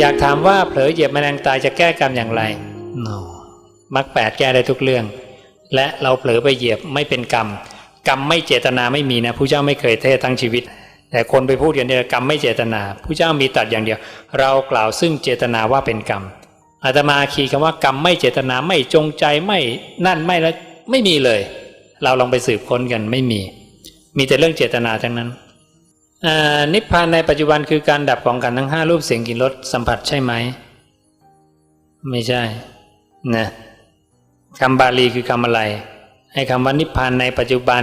อยากถามว่าเผลอเหยียบแมลงตายจะแก้กรรมอย่างไร no. มรรคแปดแก้ได้ทุกเรื่อง และเราเผลอไปเหยียบไม่เป็นกรรม กรรมไม่เจตนาไม่มีนะผู้เจ้าไม่เคยเทศทั้งชีวิต แต่คนไปพูดอย่างเดียวกรรมไม่เจตนาผู้เจ้ามีตัดอย่างเดียว เรากล่าวซึ่งเจตนาว่าเป็นกรรมอาตมาคีย์คำว่ากรรมไม่เจตนาไม่จงใจไม่นั่นไม่แล้วไม่มีเลย เราลองไปสืบค้นกันไม่มี มีแต่เรื่องเจตนาทั้งนั้น นิพพานในปัจจุบันคือการดับของกันทั้งห้ารูปเสียงกลิ่นรสสัมผัสใช่ไหม ไม่ใช่นะคำบาลีคือคำอะไร ให้คำว่านิพพานในปัจจุบัน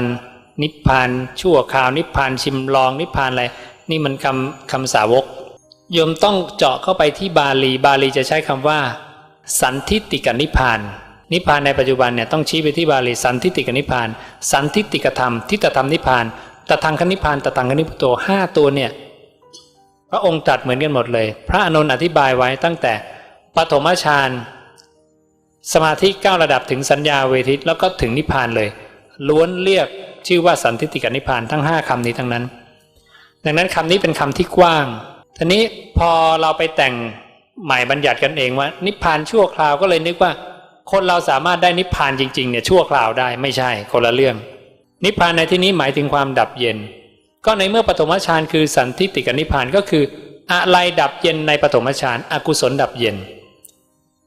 นิพพานชั่วคราว นิพพานชิมลอง นิพพานอะไรนี่มันคำคำสาวกโยมต้องเจาะเข้าไปที่บาลี บาลีจะใช้คำว่า สันทิติกนิพพาน นิพพานในปัจจุบันเนี่ยต้องชี้ไปที่บาลีสันทิติกนิพพาน สันทิติกธรรมทิฏฐธรรมนิพพาน ตทังคนิพานตทังคนิพุโตห้าตัวเนี่ยพระองค์ตรัสเหมือนกันหมดเลย พระอนุนอธิบายไว้ตั้งแต่ปฐมฌานสมาธิเก้าระดับถึงสัญญาเวทิตแล้วก็ถึงนิพพานเลย ล้วนเรียกชื่อว่าสันทิติกนิพพานทั้งห้าคำนี้ทั้งนั้น ดังนั้นคำนี้เป็นคำที่กว้างทีนี้พอเราไปแต่งใหม่บัญญัติกันเองว่า นิพพานชั่วคราวก็เลยนึกว่า คนเราสามารถได้นิพพานจริงๆเนี่ยชั่วคราวได้ไม่ใช่คนละเรื่อง นิพพานในที่นี้หมายถึงความดับเย็น ก็ในเมื่อปฐมฌานคือสันทิติกนิพพานก็คือ อะไรดับเย็นในปฐมฌานอกุศลดับเย็น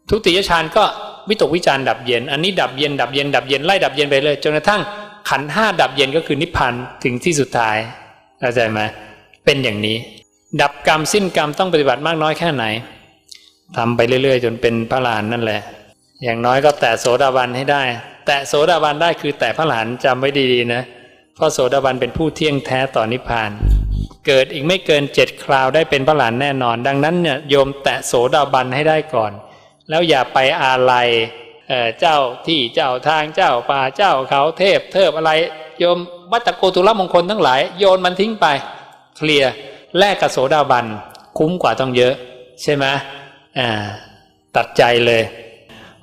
ทุติยฌานก็วิตกวิจารดับเย็น อันนี้ดับเย็นดับเย็นดับเย็นไล่ดับเย็นไปเลยจนกระทั่งขันห้าดับเย็นก็คือนิพพานถึงที่สุดท้ายเข้าใจไหมเป็นอย่างนี้ ดับกรรมสิ้นกรรมต้องปฏิบัติมากน้อยแค่ไหนทำไปเรื่อย ๆ จนเป็นพระลานนั่นแหละ อย่างน้อยก็แตะโสดาบันให้ได้ แตะโสดาบันได้คือแตะพระหลานจำไว้ดีๆนะเพราะโสดาบันเป็นผู้เที่ยงแท้ต่อนิพพาน เกิดอีกไม่เกินเจ็ดคราวได้เป็นพระหลานแน่นอน ดังนั้นเนี่ยโยมแตะโสดาบันให้ได้ก่อน แล้วอย่าไปอาลัยเจ้าที่เจ้าทางเจ้าป่าเจ้าเขาเทพเทิบอะไร โยมวัตโกตุลมงคลทั้งหลาย โยนมันทิ้งไปเคลียร์แลกกับโสดาบันคุ้มกว่าต้องเยอะ ใช่ไหมอ่าตัดใจเลย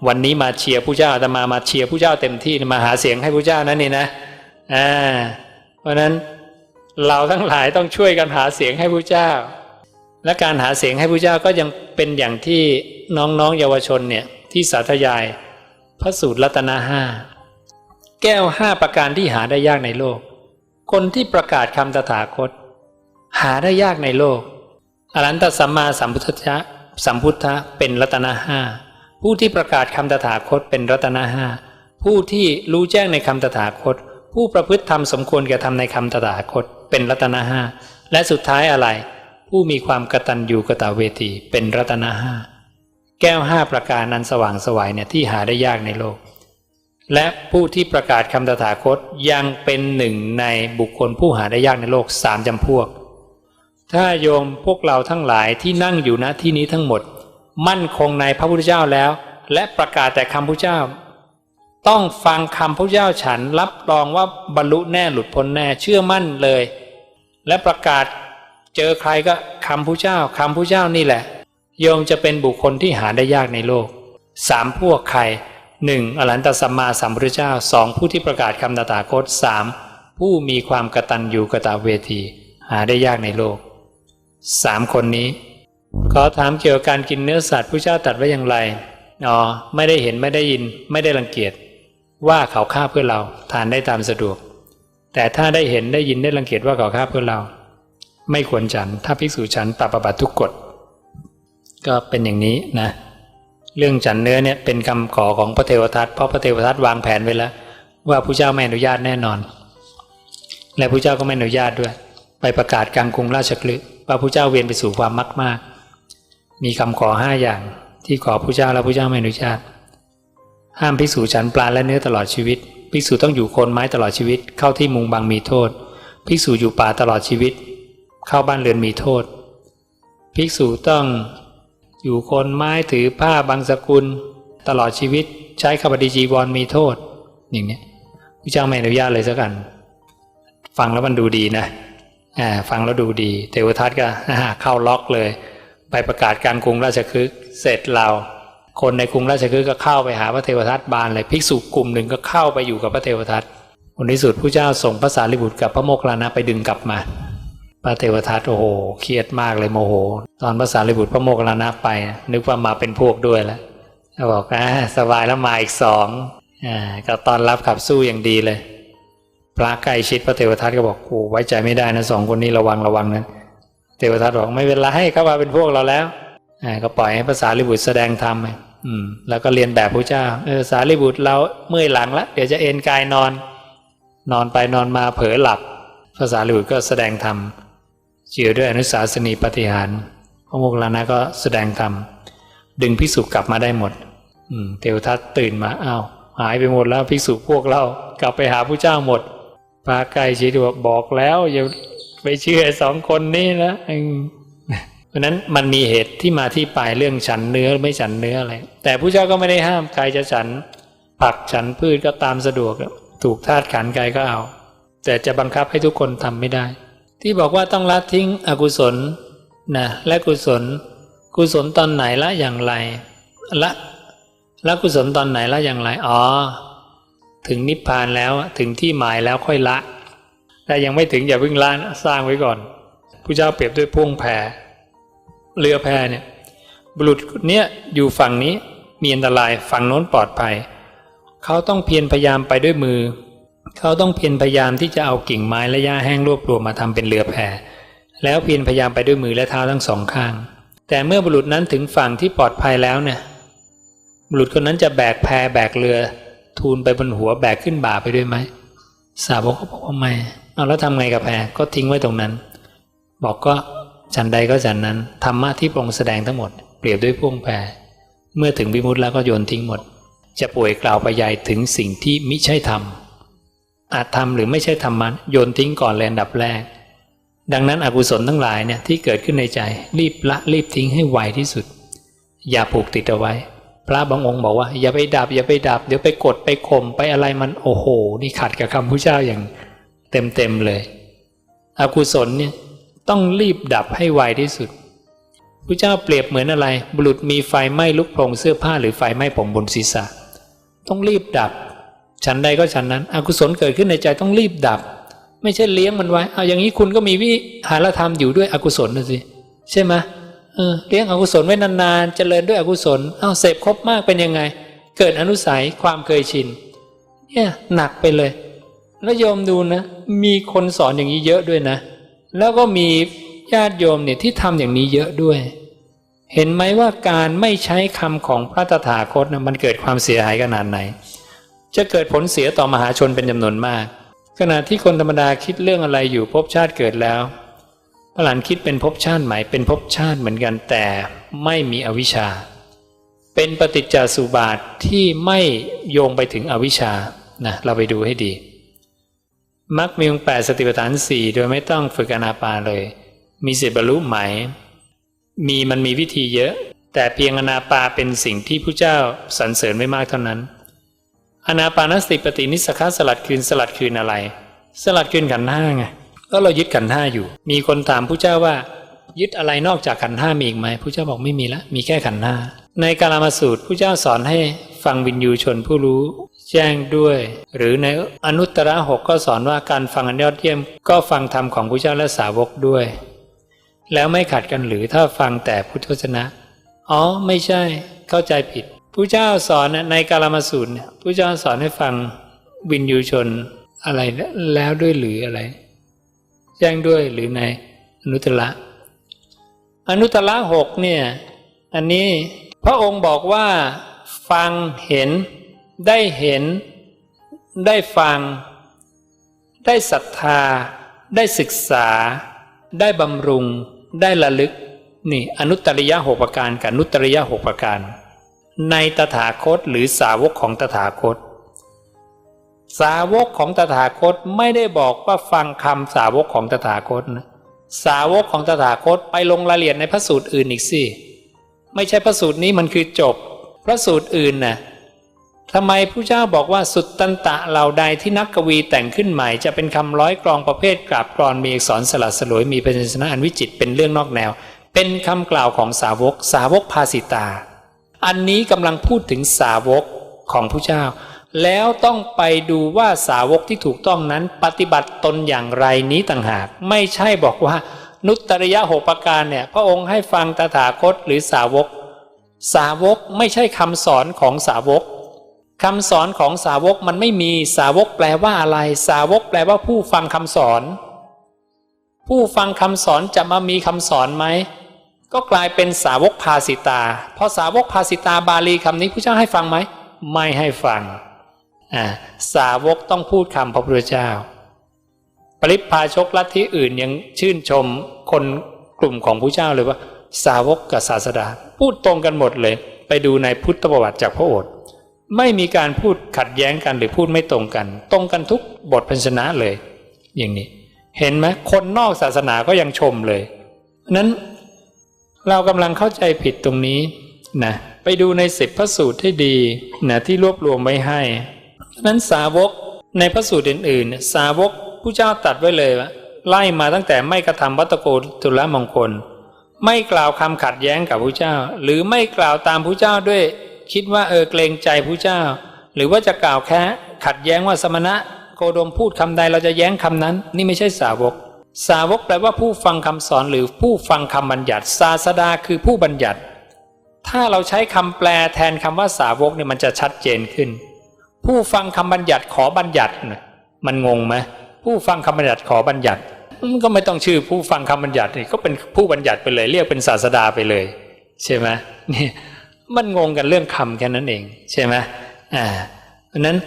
วันนี้มาเชียร์ผู้เจ้าแต่มามาเชียร์ผู้เจ้าเต็มที่มาหาเสียงให้ผู้เจ้านั่นนี่นะอ่าเพราะนั้นเราทั้งหลายต้องช่วยกันหาเสียงให้ผู้เจ้า และการหาเสียงให้พระเจ้าก็ยังเป็นอย่างที่น้องๆเยาวชนเนี่ยที่สาธยายพระสูตรรัตนาห้าแก้วห้าประการที่หาได้ยากในโลก คนที่ประกาศคำตถาคต หาได้ยากในโลก อรันตสัมมาสัมพุทธะสัมพุทธะเป็นรัตนาห้า ผู้ที่ประกาศคำตถาคตเป็นรัตนาห้าผู้ที่รู้แจ้งในคำตถาคต ผู้ประพฤติธรรมสมควรแก่ธรรมในคำตถาคต เป็นรัตนาห้าและสุดท้ายอะไร ผู้มีความกตัญญูกตเวทีเป็นรัตนห้าแก้วห้าประการนั้นสว่างสวายเนี่ยที่หาได้ยากในโลก และผู้ที่ประกาศคำตถาคตยังเป็นหนึ่งในบุคคลผู้หาได้ยากในโลกสามจำพวก ถ้าโยมพวกเราทั้งหลายที่นั่งอยู่ณที่นี้ทั้งหมด มั่นคงในพระพุทธเจ้าแล้ว และประกาศแต่คำพุทธเจ้า ต้องฟังคำพระเจ้าฉันรับรองว่าบรรลุแน่หลุดพ้นแน่เชื่อมั่นเลย และประกาศเจอใครก็คำผู้เจ้าคำผู้เจ้านี่แหละ โยมจะเป็นบุคคลที่หาได้ยากในโลกสามพวกใครหนึ่งอรหันตสัมมาสัมพุทธเจ้าสองผู้ที่ประกาศคำตถาคตสามผู้มีความกตัญญูกตเวที หาได้ยากในโลกสามคนนี้ ขอถามเกี่ยวกับการกินเนื้อสัตว์ผู้เจ้าตัดไว้อย่างไรอ๋อไม่ได้เห็นไม่ได้ยิน ไม่ได้รังเกียจว่าเขาฆ่าเพื่อเราทานได้ตามสะดวก แต่ถ้าได้เห็นได้ยินได้รังเกียจว่าเขาฆ่าเพื่อเรา ไม่ควรฉัน ถ้าภิกษุฉันปรับบัติทุกกฎก็เป็นอย่างนี้นะ เรื่องฉันเนื้อเนี่ยเป็นคำขอของพระเทวทัตเพราะพระเทวทัตวางแผนไว้แล้ว ว่าพระเจ้าไม่อนุญาตแน่นอน และพระเจ้าก็ไม่อนุญาตด้วย ไปประกาศกลางกรุงราชคลึว่าพระเจ้าเวียนไปสู่ความมักมาก มีคำขอห้าอย่างที่ขอพระเจ้าแล้วพระเจ้าไม่อนุญาต ห้ามภิกษุฉันปลาและเนื้อตลอดชีวิต ภิกษุต้องอยู่โคนไม้ตลอดชีวิต เข้าที่มุงบางมีโทษ ภิกษุอยู่ป่าตลอดชีวิต เข้าบ้านเรือนมีโทษ ภิกษุต้องอยู่โคนไม้ถือผ้าบางสกุล ตลอดชีวิต ใช้ขบดีจีวรมีโทษ อย่างนี้พระเจ้าไม่อนุญาตเลยสักกัน ฟังแล้วมันดูดีนะอ่าฟังแล้วดูดี เทวทัตก็เข้าล็อกเลย ไปประกาศการกรุงราชคฤห์เสร็จเรา คนในกรุงราชคฤห์ก็เข้าไปหาพระเทวทัตบานเลยภิกษุกลุ่มหนึ่งก็เข้าไปอยู่กับพระเทวทัตผลที่สุดพระเจ้าส่งพระสารีบุตรกับพระโมคคัลลานะไปดึงกลับมา พระเทวทัตโอ้โหเครียดมากเลยโมโห ตอนภาษาลิบุตรพระโมคคัลลานะไป นึกว่ามาเป็นพวกด้วยแล้วบอกอ่าสบายแล้วมาอีกสองอ่าก็ตอนรับขับสู้อย่างดีเลย พระใกล้ชิดพระเทวทัตก็บอกโอ้ไว้ใจไม่ได้นะสองคนนี้ระวังระวังนะเทวทัตบอกไม่เป็นไรเขามาเป็นพวกเราแล้วอก็ปล่อยให้ภาษาลิบุตรแสดงธรรมไปแล้วก็เรียนแบบพระเจ้าเออสารีบุตรเราเมื่อยหลังแล้วเดี๋ยวจะเอนกายนอน นอนไปนอนมาเผลอหลับภาษาลิบุตรก็แสดงธรรมเกี่ยวด้วยอนุสาสนีปฏิหารพระโมคคัลลานะก็แสดงธรรมดึงภิกษุกลับมาได้หมดอืมเทวทัตตื่นมาอ้าวหายไปหมดแล้วภิกษุพวกเรากลับไปหาผู้เจ้าหมดพระใกล้ชิดบอกบอกแล้วอย่า ไปเชื่อสองคนนี้นะอืมเพราะนั้นมันมีเหตุที่มาที่ไปเรื่องฉันเนื้อไม่ฉันเนื้ออะไรแต่ผู้เจ้าก็ไม่ได้ห้ามใครจะฉันผักฉันพืชก็ตามสะดวกถูกธาตุขันธ์ใครก็เอา แต่จะบังคับให้ทุกคนทำไม่ได้ ที่บอกว่าต้องละทิ้งอกุศลนะและกุศล กุศลตอนไหนละอย่างไรละละกุศลตอนไหนละอย่างไรอ๋อ ถึงนิพพานแล้วถึงที่หมายแล้วค่อยละ แต่ยังไม่ถึงอย่าเพิ่งละสร้างไว้ก่อนผู้เจ้าเปรียบด้วยพ่วงแพเรือแพเนี่ยบุรุษเนี่ยอยู่ฝั่งนี้มีอันตรายฝั่งโน้นปลอดภัย เขาต้องเพียรพยายามไปด้วยมือ เขาต้องเพียรพยายามที่จะเอากิ่งไม้และหญ้าแห้งรวบรวมมาทำเป็นเรือแพแล้วเพียรพยายามไปด้วยมือและเท้าทั้งสองข้าง แต่เมื่อบุรุษนั้นถึงฝั่งที่ปลอดภัยแล้วเนี่ยบุรุษคนนั้นจะแบกแพแบกเรือ ทูลไปบนหัวแบกขึ้นบ่าไปด้วยไหมสาวกก็บอกว่าไม่ เอาแล้วทำไงกับแพก็ทิ้งไว้ตรงนั้น บอกก็ฉันใดก็ฉันนั้นธรรมะที่พระองค์แสดงทั้งหมดเปรียบด้วยพ่วงแพเมื่อถึงวิมุตติแล้วก็โยนทิ้งหมด จะป่วยกล่าวไปยายถึงสิ่งที่มิใช่ธรรมอาจทำหรือไม่ใช่ธรรมะโยนทิ้งก่อนเลนดับแรก ดังนั้นอกุศลทั้งหลายเนี่ยที่เกิดขึ้นในใจ รีบละรีบทิ้งให้ไวที่สุด อย่าผูกติดเอาไว้ พระบางองค์บอกว่าอย่าไปดับอย่าไปดับ เดี๋ยวไปกดไปข่มไปอะไรมันโอ้โห นี่ขัดกับคำพุทธเจ้าอย่าง เต็มเต็มเลยอกุศลเนี่ยต้องรีบดับให้ไวที่สุดพระเจ้าเปรียบเหมือนอะไร บุรุษมีไฟไหม้ลุกโพรงเสื้อผ้าหรือไฟไหม้ผมบนศีรษะ ต้องรีบดับ ฉันใดก็ฉันนั้น อกุศลเกิดขึ้นในใจต้องรีบดับ ไม่ใช่เลี้ยงมันไว้ เอาอย่างนี้คุณก็มีวิหารธรรมอยู่ด้วยอกุศลนะสิใช่ไหมเออเลี้ยงอกุศลไว้นานๆเจริญด้วยอกุศลเอาเสพครบมากเป็นยังไง เกิดอนุสัยความเคยชินเนี่ยหนักไปเลย แล้วโยมดูนะ มีคนสอนอย่างนี้เยอะด้วยนะ แล้วก็มีญาติโยมเนี่ยที่ทำอย่างนี้เยอะด้วย เห็นไหมว่าการไม่ใช้คำของพระตถาคตนะมันเกิดความเสียหายขนาดไหน จะเกิดผลเสียต่อมหาชนเป็นจำนวนมาก ขณะที่คนธรรมดาคิดเรื่องอะไรอยู่ภพชาติเกิดแล้วพระหลานคิดเป็นภพชาติใหม่เป็นภพชาติเหมือนกันแต่ไม่มีอวิชชา เป็นปฏิจจสุบาทที่ไม่โยงไปถึงอวิชชานะเราไปดูให้ดี มักมีองค์แปดสติปัฏฐานสี่โดยไม่ต้องฝึกอนาปาเลย มีสิทธิบรรลุไหม มีมันมีวิธีเยอะ แต่เพียงอนาปาเป็นสิ่งที่ผู้เจ้าสรรเสริญไม่มากเท่านั้น อนาปานสติปฏินิสขาสลัดคืนสลัดคืนอะไร สลัดคืนขันธ์ห้าไงก็เรายึดขันธ์ห้าอยู่ มีคนถามผู้เจ้าว่า ยึดอะไรนอกจากขันธ์ห้ามีอีกไหมผู้เจ้าบอกไม่มีละมีแค่ขันธ์ห้าในกาลามาสูตรผู้เจ้าสอนให้ฟังวินยูชนผู้รู้ แจ้งด้วย หรือในอนุตตรหกก็สอนว่าการฟังอันยอดเยี่ยม ก็ฟังธรรมของพระเจ้าและสาวกด้วย แล้วไม่ขัดกันหรือถ้าฟังแต่พุทธวจนะ อ๋อไม่ใช่เข้าใจผิดผู้เจ้าสอนในกาลมาสูตรเนี่ยผู้เจ้าสอนให้ฟังวินยูชนอะไรแล้วด้วยหรืออะไร แจ้งด้วยหรือในอนุตตรอนุตตรหกเนี่ยอันนี้พระองค์บอกว่าฟังเห็น ได้เห็น ได้ฟัง ได้ศรัทธา ได้ศึกษา ได้บำรุง ได้ระลึก นี่อนุตตริยะหกประการกับนุตตริยะหกประการ ในตถาคตหรือสาวกของตถาคต สาวกของตถาคตไม่ได้บอกว่าฟังคำสาวกของตถาคตนะสาวกของตถาคตไปลงรายละเอียดในพระสูตรอื่นอีกสิไม่ใช่พระสูตรนี้มันคือจบ พระสูตรอื่นนะ่ะ ทำไมผู้เจ้าบอกว่าสุดตันตะเหล่าใดที่นักกวีแต่งขึ้นใหม่จะเป็นคำร้อยกรองประเภทกราบกรอนมีอักษรสลัดสลวยมีเป็นชนะอันวิจิตเป็นเรื่องนอกแนว เป็นคำกล่าวของสาวก สาวกภาสิตา อันนี้กำลังพูดถึงสาวกของผู้เจ้า แล้วต้องไปดูว่าสาวกที่ถูกต้องนั้นปฏิบัติตนอย่างไรนี้ต่างหาก ไม่ใช่บอกว่า นุตตริยะหกประการเนี่ยพระองค์ให้ฟังตถาคตหรือสาวก สาวกไม่ใช่คำสอนของสาวก คำสอนของสาวกมันไม่มีสาวกแปลว่าอะไร สาวกแปลว่าผู้ฟังคำสอน ผู้ฟังคำสอนจะมามีคำสอนไหมก็กลายเป็นสาวกภาสิตาพอสาวกภาสิตาบาลีคำนี้พระเจ้าให้ฟังไหมไม่ให้ฟังอ่าสาวกต้องพูดคำพระพุทธเจ้า ปริพาชกลัทธิอื่นยังชื่นชมคนกลุ่มของพระเจ้าเลยว่า สาวกกับศาสดา พูดตรงกันหมดเลย ไปดูในพุทธประวัติจากพระโอษฐ์ ไม่มีการพูดขัดแย้งกันหรือพูดไม่ตรงกัน ตรงกันทุกบทพันชนะเลย อย่างนี้ เห็นไหมคนนอกศาสนาก็ยังชมเลยนั้นเรากำลังเข้าใจผิดตรงนี้นะไปดูในสิบพระสูตรที่ดีนะที่รวบรวมไว้ให้นั้นสาวกในพระสูตรอื่นๆ สาวกผู้เจ้าตัดไว้เลยว่าไล่มาตั้งแต่ไม่กระทำวัตโกตุลมงคล ไม่กล่าวคำขัดแย้งกับผู้เจ้า หรือไม่กล่าวตามผู้เจ้าด้วย คิดว่าเออเกรงใจผู้เจ้า หรือว่าจะกล่าวแค่ขัดแย้งว่าสมณะโคดมพูดคำใดเราจะแย้งคำนั้น นี่ไม่ใช่สาวก สาวกแปลว่าผู้ฟังคำสอนหรือผู้ฟังคำบัญญัติศาสดาคือผู้บัญญัติ ถ้าเราใช้คำแปลแทนคำว่าสาวกเนี่ยมันจะชัดเจนขึ้น ผู้ฟังคำบัญญัติขอบัญญัติมันงงไหมผู้ฟังคำบัญญัติขอบัญญัติก็ไม่ต้องชื่อผู้ฟังคำบัญญัติก็เป็นผู้บัญญัติไปเลย เรียกเป็นศาสดาไปเลย ใช่ไหมนี่ มันงงกันเรื่องคำแค่นั้นเอง ใช่ไหมอ่าเพราะนั้น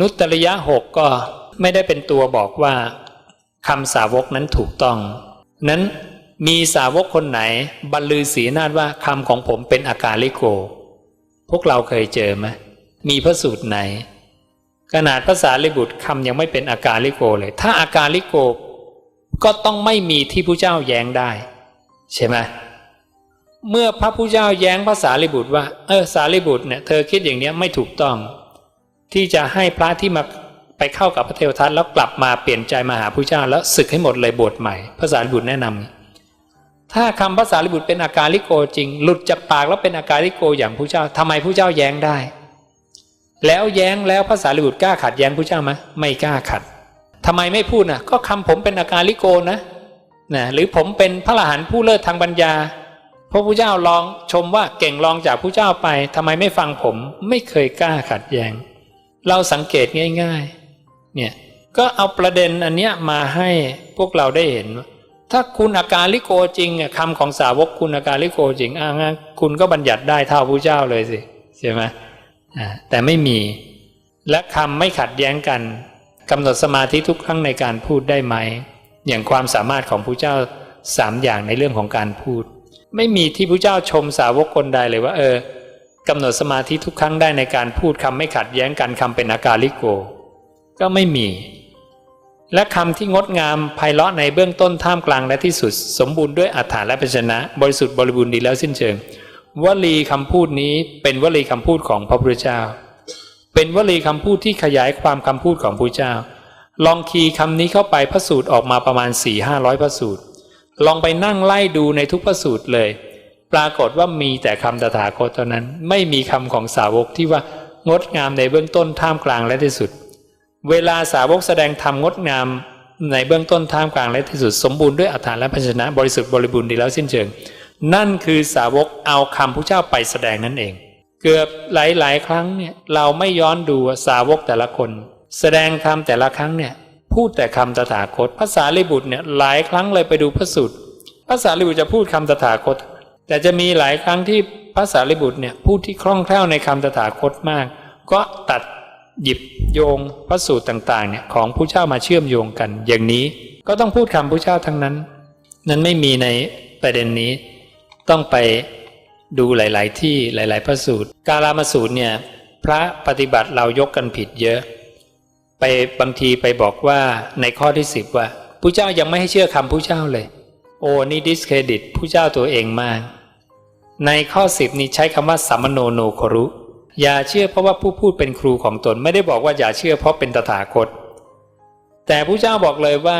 นุตริยะหกก็ไม่ได้เป็นตัวบอกว่าคำสาวกนั้นถูกต้อง นั้นมีสาวกคนไหนบรรลือศีนาฏว่าคำของผมเป็นอาการลิโก พวกเราเคยเจอไหมมีพระสูตรไหน ขนาดภาษาลิบุตรคำยังไม่เป็นอาการลิโกเลย ถ้าอาการลิโกก็ต้องไม่มีที่ผู้เจ้าแย้งได้ ใช่ไหม เมื่อพระผู้เจ้าแย้งภาษาลิบุตรว่า เออสารีบุตรเนี่ยเธอคิดอย่างนี้ไม่ถูกต้อง ที่จะให้พระที่มาไปเข้ากับพระเทวทัตแล้วกลับมาเปลี่ยนใจมาหาผู้เจ้าแล้วศึกให้หมดเลยบทใหม่ภาษาลิบุตรแนะนำถ้าคำภาษาลิบุตรเป็นอาการลิโกจริง หลุดจากปากแล้วเป็นอาการลิโกอย่างผู้เจ้าทำไมผู้เจ้าแย้งได้ แล้วแย้งแล้วภาษาลิบุตรกล้าขัดแย้งผู้เจ้าไหมไม่กล้าขัดทำไมไม่พูดนะก็คำผมเป็นอาการลิโกนะนะหรือผมเป็นพระอรหันต์ผู้เลิศทางปัญญา พระพุทธเจ้าลองชมว่าเก่งลองจากผู้เจ้าไปทำไมไม่ฟังผมไม่เคยกล้าขัดแย้ง เราสังเกตง่ายๆ เนี่ยก็เอาประเด็นอันเนี้ยมาให้พวกเราได้เห็น ถ้าคุณอาการลิโกจริงคำของสาวกคุณอาการลิโกจริงอ่างั้นคุณก็บัญญัติได้เท่าผู้เจ้าเลยสิใช่ไหมแต่ไม่มี และคำไม่ขัดแย้งกันกำหนดสมาธิทุกครั้งในการพูดได้ไหม อย่างความสามารถของผู้เจ้าสามอย่างในเรื่องของการพูด ไม่มีที่พระเจ้าชมสาวกคนใดเลยว่า เออกำหนดสมาธิทุกครั้งได้ในการพูดคำไม่ขัดแย้งกันคำเป็นอาการลิโก ก็ไม่มี และคำที่งดงามไพเราะในเบื้องต้นท่ามกลางและที่สุด สมบูรณ์ด้วยอัฏฐานและปัญชนะ บริสุทธิ์บริบูรณ์ดีแล้วสิ้นเชิง วลีคำพูดนี้เป็นวลีคำพูดของพระพุทธเจ้า เป็นวลีคำพูดที่ขยายความคำพูดของพระเจ้า ลองคีย์คำนี้เข้าไปพระสูตรออกมาประมาณ4ี่ห้าร้อยพระสูตร ลองไปนั่งไล่ดูในทุกพระสูตรเลย ปรากฏว่ามีแต่คำตถาคตเท่านั้น ไม่มีคำของสาวกที่ว่างดงามในเบื้องต้นท่ามกลางและที่สุด เวลาสาวกแสดงธรรมงดงามในเบื้องต้นท่ามกลางและที่สุด สมบูรณ์ด้วยอัฏฐานและพัชนะ บริสุทธิ์บริบูรณ์ดีแล้วสิ้นเชิง นั่นคือสาวกเอาคำพระเจ้าไปแสดงนั่นเอง เกือบหลายๆ ครั้งเนี่ยเราไม่ย้อนดูสาวกแต่ละคน แสดงธรรมแต่ละครั้งเนี่ย พูดแต่คำตถาคตภาษาลิบุตรเนี่ยหลายครั้งเลยไปดูพระสูตรภาษาลิบุตรจะพูดคำตถาคต แต่จะมีหลายครั้งที่ภาษาลิบุตรเนี่ยพูดที่คล่องแคล่วในคำตถาคตมาก ก็ตัดหยิบโยงพระสูตรต่างๆเนี่ยของผู้เจ้ามาเชื่อมโยงกัน อย่างนี้ก็ต้องพูดคำผู้เจ้าทั้งนั้น นั้นไม่มีในประเด็นนี้ ต้องไปดูหลาย ๆ ที่หลาย ๆ พระสูตร กาลามาสูตรเนี่ยพระปฏิบัติเรายกกันผิดเยอะ ไปบางทีไปบอกว่าในข้อที่สิบว่าผู้เจ้ายังไม่ให้เชื่อคำผู้เจ้าเลย โอ้นี่ดิสเครดิตผู้เจ้าตัวเองมาก ในข้อสิบนี้ใช้คำว่าสัมโนโนครุ อย่าเชื่อเพราะว่าผู้พูดเป็นครูของตนไม่ได้บอกว่าอย่าเชื่อเพราะเป็นตถาคต แต่ผู้เจ้าบอกเลยว่า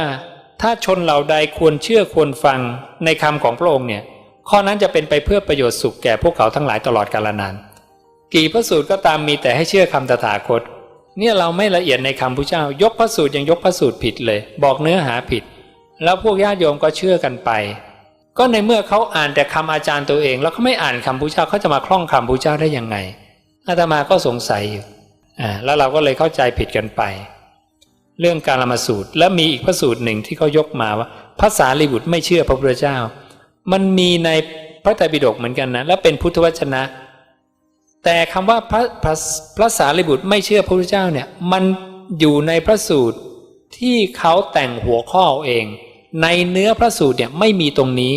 ถ้าชนเหล่าใดควรเชื่อควรฟังในคำของพระองค์เนี่ย ข้อนั้นจะเป็นไปเพื่อประโยชน์สุขแก่พวกเขาทั้งหลายตลอดกาลนาน กี่พระสูตรก็ตามมีแต่ให้เชื่อคำตถาคต เนี่ยเราไม่ละเอียดในคำพุทธเจ้ายกพระสูตรยังยกพระสูตรผิดเลย บอกเนื้อหาผิด แล้วพวกญาติโยมก็เชื่อกันไป ก็ในเมื่อเขาอ่านแต่คำอาจารย์ตัวเอง แล้วเขาไม่อ่านคำพุทธเจ้าเขาจะมาคล่องคำพุทธเจ้าได้ยังไงอาตมาก็สงสัยอยู่อ่าแล้วเราก็เลยเข้าใจผิดกันไป เรื่องการละมาสูตรแล้วมีอีกพระสูตรหนึ่งที่เขายกมาว่าภาษาลีบุตรไม่เชื่อพระพุทธเจ้า มันมีในพระไตรปิฎกเหมือนกันนะ และเป็นพุทธวจนะ แต่คำว่าพระพระพระสารีบุตรไม่เชื่อพระพุทธเจ้าเนี่ยมันอยู่ในพระสูตรที่เขาแต่งหัวข้อเอง ในเนื้อพระสูตรเนี่ยไม่มีตรงนี้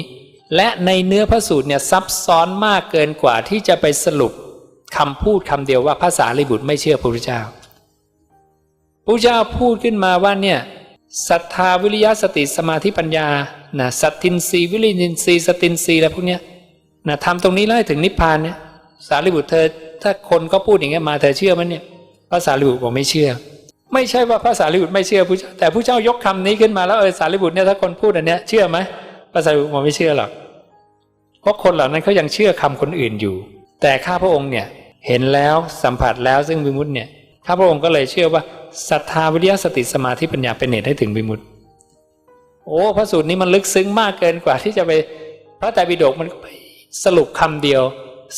และในเนื้อพระสูตรเนี่ยซับซ้อนมากเกินกว่าที่จะไปสรุปคำพูดคำเดียวว่าพระสารีบุตรไม่เชื่อพระพุทธเจ้าพระเจ้าพูดขึ้นมาว่าเนี่ยศรัทธาวิริยะสติสมาธิปัญญานะสัตตินรีวิริยินรีสตินรีอะไรพวกเนี้ยนะทำตรงนี้แล้วถึงนิพพานเนี่ย สารีบุตรเธอ ถ้าคนก็พูดอย่างเงี้ยมาเธอเชื่อมั้ยเนี่ยพระสารีบุตรบอกไม่เชื่อ ไม่ใช่ว่าพระสารีบุตรไม่เชื่อพระเจ้าแต่พระเจ้ายกคำนี้ขึ้นมาแล้วเออสารีบุตรเนี่ยถ้าคนพูดอันเนี้ยเชื่อไหมพระสารีบุตรบอกไม่เชื่อหรอกเพราะคนเหล่านั้นเขายังเชื่อคำคนอื่นอยู่ แต่ข้าพระองค์เนี่ยเห็นแล้วสัมผัสแล้วซึ่งวิมุตติเนี่ยข้าพระองค์ก็เลยเชื่อว่าศรัทธาวิริยะสติสมาธิปัญญาเป็นเหตุให้ถึงวิมุตติโอ้พระสูตรนี้มันลึกซึ้งมากเกินกว่าที่จะไปพระไตรปิฎกมันไปสรุปคำเดียว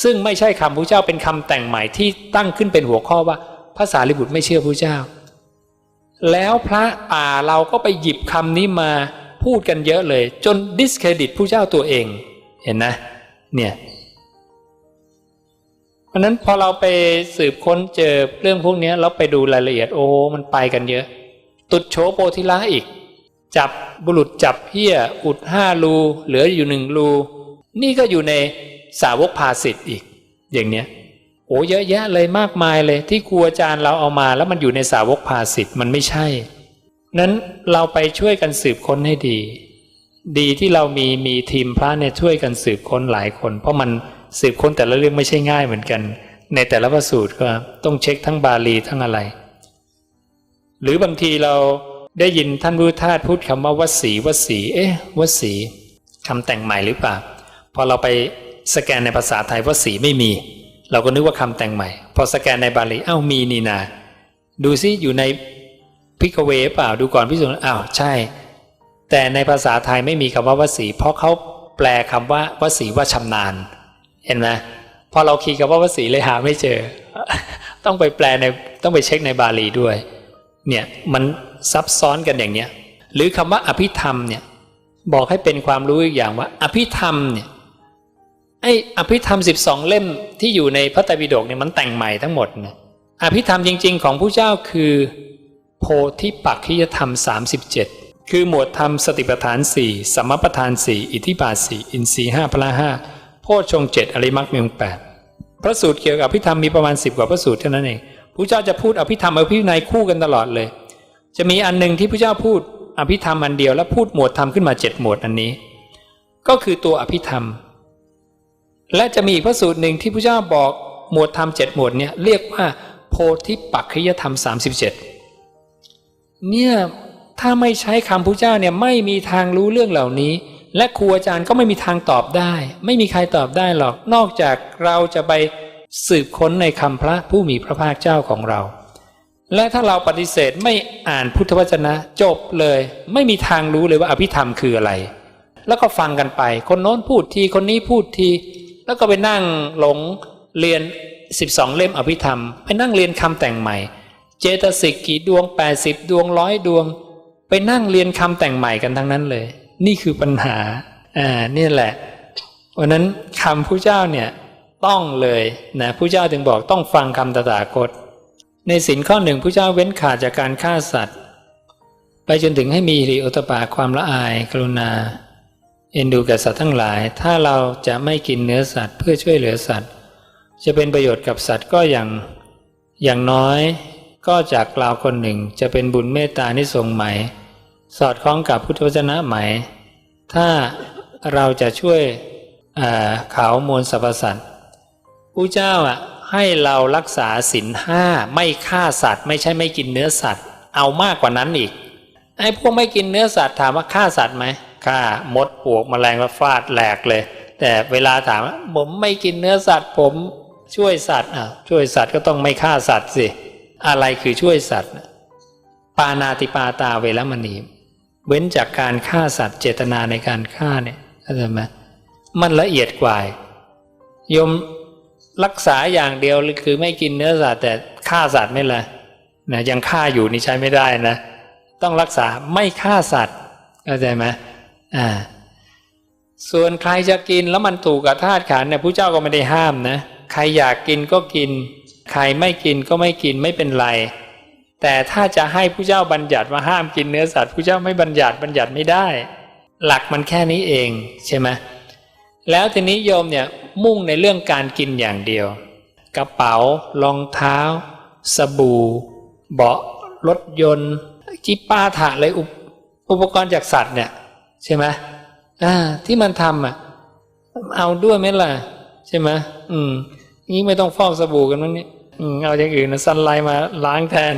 ซึ่งไม่ใช่คำพระเจ้าเป็นคำแต่งใหม่ที่ตั้งขึ้นเป็นหัวข้อว่าภาษาลิบุตรไม่เชื่อพระเจ้า แล้วพระป่าเราก็ไปหยิบคำนี้มาพูดกันเยอะเลย จนดิสเครดิตผู้เจ้าตัวเองเห็นนะเนี่ยเพราะนั้นพอเราไปสืบค้นเจอเรื่องพวกนี้เราไปดูรายละเอียดโอ้มันไปกันเยอะ ตุดโชโปธิละอีก จับบุรุษจับเพี้ยอุดห้ารูเหลืออยู่หนึ่งรูนี่ก็อยู่ใน สาวกภาสิทธ์อีก อย่างเนี้ยโอ้เยอะแยะเลยมากมายเลย ที่ครูอาจารย์เราเอามาแล้วมันอยู่ในสาวกภาสิทธ์มันไม่ใช่ นั้นเราไปช่วยกันสืบค้นให้ดี ดีที่เรามีมีทีมพระเนี่ยช่วยกันสืบค้นหลายคน เพราะมันสืบค้นแต่ละเรื่องไม่ใช่ง่ายเหมือนกัน ในแต่ละพระสูตรก็ต้องเช็คทั้งบาลีทั้งอะไร หรือบางทีเราได้ยินท่านพุทธทาสพูดคำว่าวสีวสี เอ๊ะวสีคำแต่งใหม่หรือเปล่าพอเราไป สแกนในภาษาไทยว่าสีไม่มี เราก็นึกว่าคำแต่งใหม่ พอสแกนในบาลีอ้าวมีนีนา ดูซิอยู่ในพิกเวเปล่าดูก่อนพิสูจน์อ้าวใช่ แต่ในภาษาไทยไม่มีคำว่าวสีเพราะเขาแปลคำว่าวสีว่าชำนาญ เห็นไหมพอเราคีย์กับว่าวสีเลยหาไม่เจอ ต้องไปแปลในต้องไปเช็คในบาลีด้วย เนี่ยมันซับซ้อนกันอย่างเนี้ยหรือคำว่าอภิธรรมเนี่ยบอกให้เป็นความรู้อีกอย่างว่า อภิธรรมเนี่ย ไอ้อภิธรรมสิบสองเล่มที่อยู่ในพระไตรปิฎกเนี่ยมันแต่งใหม่ทั้งหมดนะอภิธรรมจริง ๆ ของผู้เจ้าคือ โพธิปักขิยธรรม 37 คือหมวดธรรมสติปัฏฐานสี่สัมมปัฏฐานสี่อิทธิบาทสี่อินทรีห้าพละห้าโพชฌงเจ็ดอริมักมีองแปดพระสูตรเกี่ยวกับอภิธรรมมีประมาณสิบกว่าพระสูตรเท่านั้นเองพระเจ้าจะพูดอภิธรรมอภินัยคู่กันตลอดเลย จะมีอันหนึ่งที่พระเจ้าพูดอภิธรรมอันเดียวแล้วพูดหมวดธรรมขึ้นมาเจ็ดหมวดอันนี้ ก็คือตัวอภิธรรม และจะมีอีกพระสูตรหนึ่งที่พระเจ้าบอกหมวดธรรมเจ็ดหมวดเนี่ยเรียกว่าโพธิปักขิยธรรมสามสิบเจ็ดเนี่ยถ้าไม่ใช้คำพระเจ้าเนี่ยไม่มีทางรู้เรื่องเหล่านี้ และครูอาจารย์ก็ไม่มีทางตอบได้ ไม่มีใครตอบได้หรอก นอกจากเราจะไปสืบค้นในคำพระผู้มีพระภาคเจ้าของเรา และถ้าเราปฏิเสธไม่อ่านพุทธวจนะจบเลย ไม่มีทางรู้เลยว่าอภิธรรมคืออะไร แล้วก็ฟังกันไป คนโน้นพูดทีคนนี้พูดที แล้วก็ไปนั่งหลงเรียน 12 เล่มอภิธรรม ไปนั่งเรียนคำแต่งใหม่ เจตสิกกี่ดวง 80 ดวงร้อยดวง ไปนั่งเรียนคำแต่งใหม่กันทั้งนั้นเลย นี่คือปัญหาอ่านี่แหละวันนั้นคำผู้เจ้าเนี่ยต้องเลยนะผู้เจ้าถึงบอกต้องฟังคำตถาคต ในสินข้อหนึ่งผู้เจ้าเว้นขาดจากการฆ่าสัตว์ ไปจนถึงให้มีริโอตปาความละอายกรุณา เอ็นดูแก่สัตว์ทั้งหลาย ถ้าเราจะไม่กินเนื้อสัตว์เพื่อช่วยเหลือสัตว์ จะเป็นประโยชน์กับสัตว์ก็อย่าง อย่างน้อยก็จากกล่าวคนหนึ่งจะเป็นบุญเมตตานิสงไหม สอดคล้องกับพุทธวจนะไหม ถ้าเราจะช่วยเขามวลสรรพสัตว์ผู้เจ้าอะให้เรารักษาศีลห้าไม่ฆ่าสัตว์ ไม่ใช่ไม่กินเนื้อสัตว์ เอามากกว่านั้นอีกไอ้พวกไม่กินเนื้อสัตว์ถามว่าฆ่าสัตว์ไหม ฆ่ามดปวกมแมลงมาฟาดแหลกเลย แต่เวลาถามว่าผมไม่กินเนื้อสัตว์ ผมช่วยสัตว์อะช่วยสัตว์ก็ต้องไม่ฆ่าสัตว์สิอะไรคือช่วยสัตว์ ปานาติปาตาเวรมณี เว้นจากการฆ่าสัตว์เจตนาในการฆ่าเนี่ยเข้าใจไหมมันละเอียดกว่าโยมรักษาอย่างเดียวคือไม่กินเนื้อสัตว์แต่ฆ่าสัตว์ไม่ละนะยังฆ่าอยู่นี่ใช้ไม่ได้นะ ต้องรักษาไม่ฆ่าสัตว์เข้าใจไหม อ่าส่วนใครจะกินแล้วมันถูกกับธาตุขันเนี่ยผู้เจ้าก็ไม่ได้ห้ามนะ ใครอยากกินก็กิน ใครไม่กินก็ไม่กินไม่เป็นไร แต่ถ้าจะให้ผู้เจ้าบัญญัติว่าห้ามกินเนื้อสัตว์ผู้เจ้าไม่บัญญัติบัญญัติไม่ได้ หลักมันแค่นี้เองใช่ไหมแล้วทีนี้โยมเนี่ยมุ่งในเรื่องการกินอย่างเดียว กระเป๋ารองเท้า สบู่ เบาะรถยนต์จิป้าถะเลยออุปกรณ์จากสัตว์เนี่ย ใช่ไหมอ่า ที่มันทำอะ เอาด้วยไหมล่ะ ใช่ไหมอืมนี้ไม่ต้องฟอกสบู่กันมั้งเนี่ยอืมเอาอย่างอื่นนะซันไลมาล้างแทน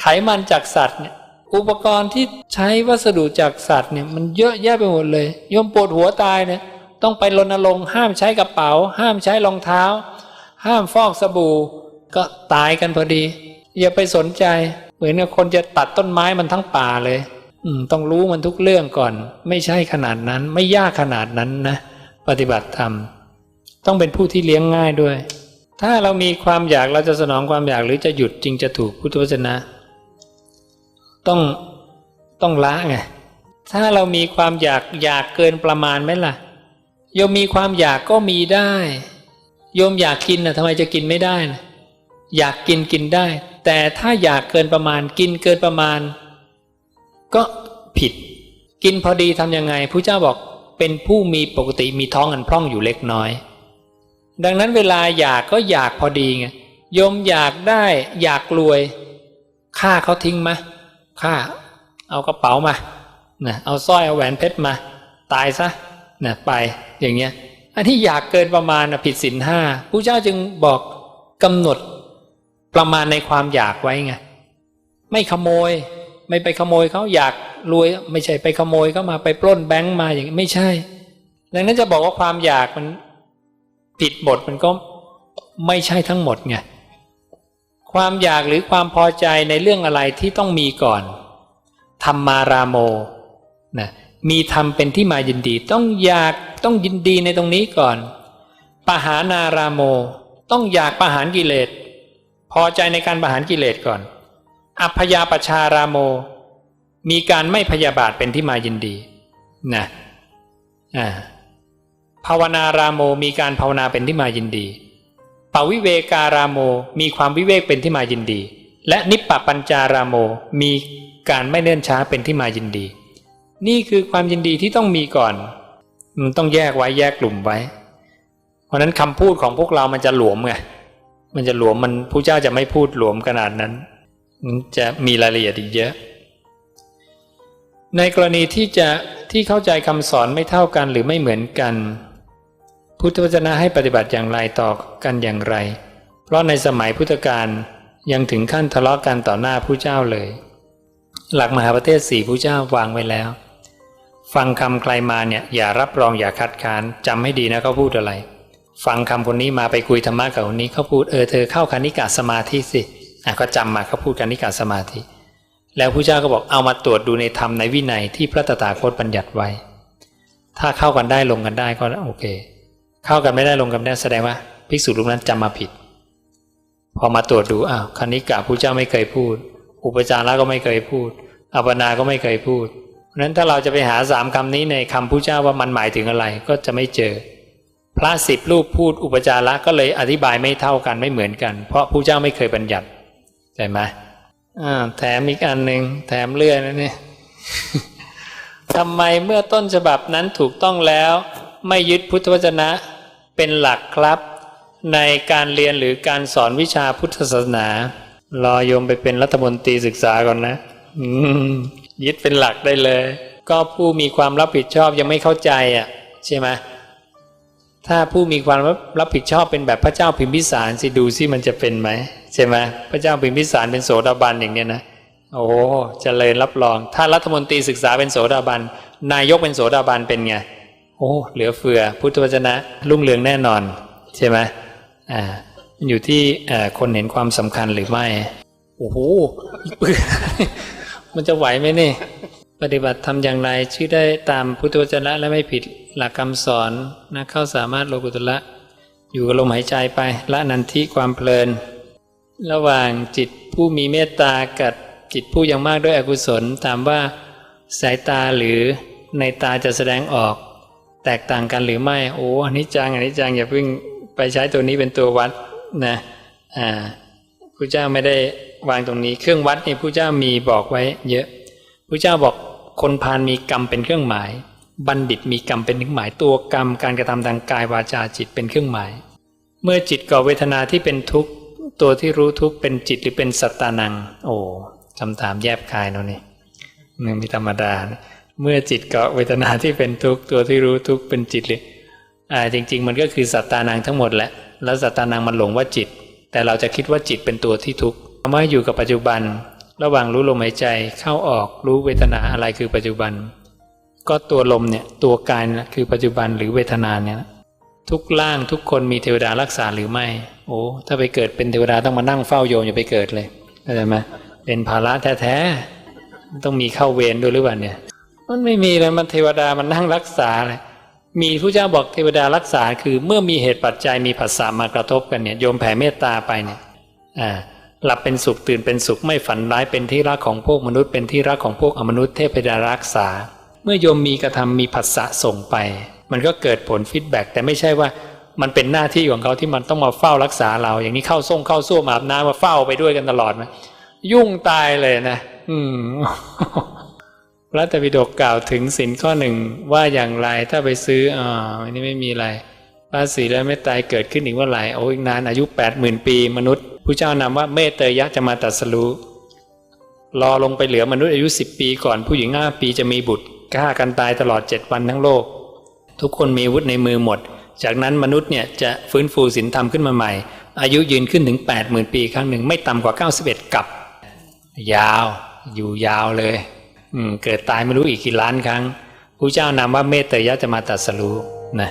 ไขมันจากสัตว์เนี่ย อุปกรณ์ที่ใช้วัสดุจากสัตว์เนี่ย มันเยอะแยะไปหมดเลยโยมปวดหัวตายเนี่ย ต้องไปรณรงค์ห้ามใช้กระเป๋า ห้ามใช้รองเท้า ห้ามฟอกสบู่ ก็ตายกันพอดี อย่าไปสนใจ เหมือนกับคนจะตัดต้นไม้มันทั้งป่าเลย ต้องรู้มันทุกเรื่องก่อน ไม่ใช่ขนาดนั้นไม่ยากขนาดนั้นนะปฏิบัติธรรม ต้องเป็นผู้ที่เลี้ยงง่ายด้วย ถ้าเรามีความอยากเราจะสนองความอยากหรือจะหยุดจริงจะถูกพุทธวจนะ ต้องต้องละไงถ้าเรามีความอยากอยากเกินประมาณไหมล่ะ โยมมีความอยากก็มีได้ โยมอยากกินนะทำไมจะกินไม่ได้นะอยากกินกินได้ แต่ถ้าอยากเกินประมาณกินเกินประมาณ ก็ผิด กินพอดีทำยังไงผู้เจ้าบอกเป็นผู้มีปกติมีท้องอันพร่องอยู่เล็กน้อย ดังนั้นเวลาอยากก็อยากพอดีไงโยมอยากได้อยากรวยฆ่าเขาทิ้งมาฆ่า เอากระเป๋ามานะเอาสร้อยเอาแหวนเพชรมา ตายซะนะไปอย่างเงี้ยอันที่อยากเกินประมาณนะผิดศีลห้าผู้เจ้าจึงบอกกำหนดประมาณในความอยากไว้ไงไม่ขโมย ไม่ไปขโมยเขาอยากรวยไม่ใช่ไปขโมยเขามาไปปล้นแบงค์มาอย่างนี้ไม่ใช่ ดังนั้นจะบอกว่าความอยากมันผิดบทมันก็ไม่ใช่ทั้งหมดไงความอยากหรือความพอใจในเรื่องอะไรที่ต้องมีก่อนธรรมาราโมนะมีธรรมเป็นที่มายินดี ต้องอยากต้องยินดีในตรงนี้ก่อนปหานาราโม ต้องอยากประหารกิเลส พอใจในการประหารกิเลสก่อน อัพยาปชาราโม มีการไม่พยาบาทเป็นที่มายินดีนะอ่าภาวนาราโมมีการภาวนาเป็นที่มายินดีปวิเวการามโมมีความวิเวกเป็นที่มายินดี และนิปปปัญจารามโมมีการไม่เนื่นช้าเป็นที่มายินดี นี่คือความยินดีที่ต้องมีก่อนมันต้องแยกไว้แยกกลุ่มไว้ เพราะนั้นคำพูดของพวกเรามันจะหลวมไงมันจะหลวมมันผู้เจ้าจะไม่พูดหลวมขนาดนั้น จะมีรายละเอียดอีกเยอะ ในกรณีที่จะที่เข้าใจคำสอนไม่เท่ากันหรือไม่เหมือนกัน พุทธวจนะให้ปฏิบัติอย่างไรต่อกันอย่างไร เพราะในสมัยพุทธกาลยังถึงขั้นทะเลาะกันต่อหน้าผู้เจ้าเลย หลักมหาประเทศสี่ผู้เจ้าวางไว้แล้ว ฟังคำใครมาเนี่ยอย่ารับรองอย่าคัดค้านจำให้ดีนะเขาพูดอะไร ฟังคำคนนี้มาไปคุยธรรมะกับคนนี้เขาพูดเออเธอเข้าคณิกาสมาธิสิ อะก็จำมาเขาพูดคณิการสมาธิ แล้วผู้เจ้าก็บอกเอามาตรวจดูในธรรมในวินัยที่พระตถาคตบัญญัติไว้ ถ้าเข้ากันได้ลงกันได้ก็โอเค เข้ากันไม่ได้ลงกันไม่ได้แสดงว่าภิกษุรูปนั้นจำมาผิด พอมาตรวจดูอ้าวคณิกาผู้เจ้าไม่เคยพูด อุปจาระก็ไม่เคยพูดอัปนาก็ไม่เคยพูดเพราะนั้นถ้าเราจะไปหาสามคำนี้ในคำผู้เจ้าว่ามันหมายถึงอะไรก็จะไม่เจอ พระสิบรูปพูดอุปจาระก็เลยอธิบายไม่เท่ากันไม่เหมือนกัน เพราะผู้เจ้าไม่เคยบัญญัติ ใช่ไหมอ่าแถมอีกอันหนึ่งแถมเลื่อนนะเนี่ยทำไมเมื่อต้นฉบับนั้นถูกต้องแล้ว ไม่ยึดพุทธวจนะเป็นหลักครับ ในการเรียนหรือการสอนวิชาพุทธศาสนา รอโยมไปเป็นรัฐมนตรีศึกษาก่อนนะยึดเป็นหลักได้เลย ก็ผู้มีความรับผิดชอบยังไม่เข้าใจอะ ใช่ไหม ถ้าผู้มีความรับผิดชอบเป็นแบบพระเจ้าพิมพิสารสิดูสิมันจะเป็นไหมใช่ไหมพระเจ้าพิมพิสารเป็นโสดาบันอย่างเนี้ยนะโอ้จะเลยรับรอง ถ้ารัฐมนตรีศึกษาเป็นโสดาบัน นายกเป็นโสดาบันเป็นไงโอ้เหลือเฟือ พุทธวจนะรุ่งเรืองแน่นอน ใช่ไหมอ่าอยู่ที่คนเห็นความสำคัญหรือไม่ โอ้โหมันจะไหวไหมเนี่ย ปฏิบัติทำอย่างไรชื่อได้ตามพุทธวจนะและไม่ผิดหลักคำสอนนะเข้าสามารถโลกุตละอยู่กับลมหายใจไปละนันทิความเพลิน ระหว่างจิตผู้มีเมตตากับจิตผู้ยังมากด้วยอกุศลถามว่าสายตาหรือในตาจะแสดงออก แตกต่างกันหรือไม่โอ้อนิจจังอนิจจังอย่าเพิ่งไปใช้ตัวนี้เป็นตัววัดนะอ่าพระเจ้าไม่ได้วางตรงนี้ เครื่องวัดนี่พระเจ้ามีบอกไว้ เยอะพระเจ้าบอก คนพาลมีกรรมเป็นเครื่องหมาย บัณฑิตมีกรรมเป็นเครื่องหมายตัวกรรมการกระทำทางกายวาจาจิตเป็นเครื่องหมาย เมื่อจิตก่อเวทนาที่เป็นทุกข์ตัวที่รู้ทุกข์เป็นจิตหรือเป็นสัตตานัง โอ้คำถามแยบคายเนาะนี่หนึ่งมีธรรมดา เมื่อจิตเกาะเวทนาที่เป็นทุกข์ตัวที่รู้ทุกข์เป็นจิตเลยอ่าจริง ๆ มันก็คือสัตตานังทั้งหมดแหละแล้วสัตตานังมันหลงว่าจิต แต่เราจะคิดว่าจิตเป็นตัวที่ทุกข์คำว่าอยู่กับปัจจุบัน ระหว่างรู้ลมหายใจเข้าออกรู้เวทนาอะไรคือปัจจุบัน ก็ตัวลมเนี่ยตัวกายนะคือปัจจุบันหรือเวทนาเนี่ยทุกร่างทุกคนมีเทวดารักษาหรือไม่ โอ้ถ้าไปเกิดเป็นเทวดาต้องมานั่งเฝ้าโยมอย่าไปเกิดเลยเข้าใจไหมเป็นภาระแท้ๆต้องมีเข้าเวรด้วยหรือเปล่าเนี่ยมันไม่มีเลยมันเทวดามันนั่งรักษาเลยมีผู้เจ้าบอกเทวดารักษาคือเมื่อมีเหตุปัจจัยมีผัสสะมากระทบกันเนี่ยโยมแผ่เมตตาไปเนี่ยอ่า หลับเป็นสุขตื่นเป็นสุขไม่ฝันร้ายเป็นที่รักของพวกมนุษย์เป็นที่รักของพวกอมนุษย์เทพดารักษา เมื่อโยมมีกระทำมีผัสสะส่งไป มันก็เกิดผลฟีดแบ็กแต่ไม่ใช่ว่ามันเป็นหน้าที่ของเขาที่มันต้องมาเฝ้ารักษาเรา อย่างนี้เข้าส่งเข้าส้วมอาบน้ำมาเฝ้าไปด้วยกันตลอดไหมยุ่งตายเลยนะ อืมพระตปิฎกกล่าวถึงสินข้อหนึ่งว่าอย่างไรถ้าไปซื้ออ่าอันนี้ไม่มีอะไร พระศีลและเมตตาเกิดขึ้นอีกเมื่อไหร่โอ้อีกนานอายุแปดหมื่นปี มนุษย์ผู้เจ้านำว่าเมตเตยะจะมาตรัสรู้รอลงไปเหลือมนุษย์อายุสิบปีก่อนผู้หญิงห้าปีจะมีบุตรฆ่ากันตายตลอดเจ็ดวันทั้งโลก ทุกคนมีวุธในมือหมด จากนั้นมนุษย์เนี่ยจะฟื้นฟูศีลธรรมขึ้นมาใหม่ อายุยืนขึ้นถึงแปดหมื่นปีครั้งหนึ่งไม่ต่ำกว่าเก้าสิบเอ็ดกับ ยาว อยู่ยาวเลยอืมเกิดตายไม่รู้อีกกี่ล้านครั้งพระเจ้านามว่าเมตเตยะจะมาตรัสรู้นะ